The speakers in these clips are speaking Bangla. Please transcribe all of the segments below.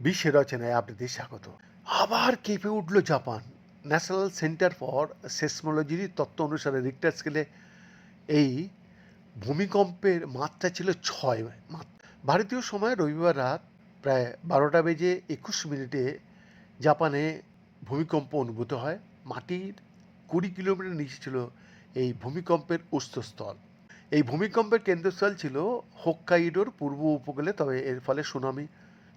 বিশ্বের রচনায় আপনাদের স্বাগত। আবার কেঁপে উঠল জাপান। ন্যাশনাল সেন্টার ফর সেসমোলজির তত্ত্ব অনুসারে রিক্টার স্কেলে এই ভূমিকম্পের মাত্রা ছিল ছয় ভারতীয় সময় রবিবার রাত প্রায় বারোটা বেজে একুশ মিনিটে জাপানে ভূমিকম্প অনুভূত হয়। মাটির কুড়ি কিলোমিটার নিচে ছিল এই ভূমিকম্পের উৎসস্থল ভূমিকম্পের কেন্দ্রস্থল ছিল হোক্কাইডোর পূর্ব উপকূলে, তবে এর ফলে সুনামি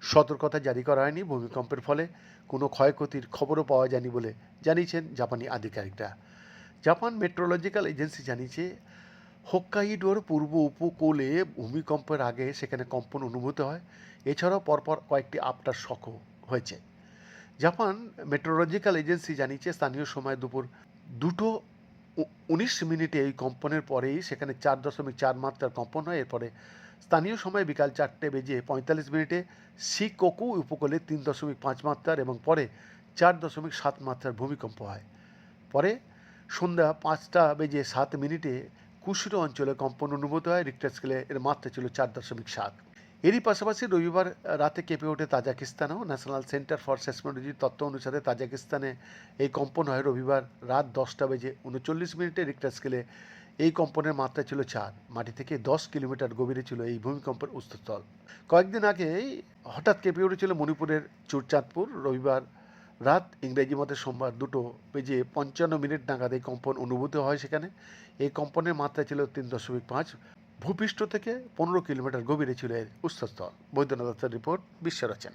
সতর্কতা জারি করা হয়নি। ভূমিকম্পের ফলে কোনো ক্ষয়ক্ষতির খবরও পাওয়া যায়নি বলে জানিয়েছেন জাপানি আধিকারিকরা। জাপান মেট্রোলজিক্যাল এজেন্সি জানিয়েছে, হোক্কাইডোর পূর্ব উপকূলে ভূমিকম্পের আগে সেখানে কম্পন অনুভূত হয়। এছাড়াও পরপর কয়েকটি আফটার শকও হয়েছে। জাপান মেট্রোলজিক্যাল এজেন্সি জানিয়েছে, স্থানীয় সময় দুপুর দুটো উনিশ মিনিটে এই কম্পনের পরেই সেখানে চার দশমিক চার মাত্রার কম্পন হয়। এরপরে স্থানীয় সময় বিকাল চারটে বেজে পঁয়তাল্লিশ মিনিটে শিকোকু উপকূলে তিন দশমিক পাঁচ মাত্রার এবং পরে চার দশমিক সাত মাত্রার ভূমিকম্প হয়। পরে সন্ধ্যা পাঁচটা বেজে সাত মিনিটে কুশিরো অঞ্চলে কম্পন অনুভূত হয়। রিক্টার স্কেলে এর মাত্রা ছিল চার দশমিক সাত। এরই পাশাপাশি রবিবার রাতে কেঁপে ওঠে তাজাকিস্তানেও। ন্যাশনাল সেন্টার ফর সেসমোলজির তথ্য অনুসারে তাজাকিস্তানে এই কম্পন হয় রবিবার রাত দশটা বেজে উনচল্লিশ মিনিটে রিক্টার স্কেলে এই কম্পনের মাত্রা ছিল চার। মাটি থেকে দশ কিলোমিটার গভীরে ছিল এই ভূমিকম্পের উৎসস্থল কয়েকদিন আগেই হঠাৎ কেঁপে উঠেছিল মণিপুরের চুরচাঁদপুর। রবিবার রাত ইংরেজি মতে সোমবার দুটো বেজে পঞ্চান্ন মিনিট নাগাদ এই কম্পন অনুভূত হয় সেখানে। এই কম্পনের মাত্রা ছিল তিন দশমিক পাঁচ। ভূপৃষ্ঠ থেকে পনেরো কিলোমিটার গভীরে ছিল এর উৎসস্থল বৈদ্যনাথ দত্তের রিপোর্ট বিশ্ব রচনা।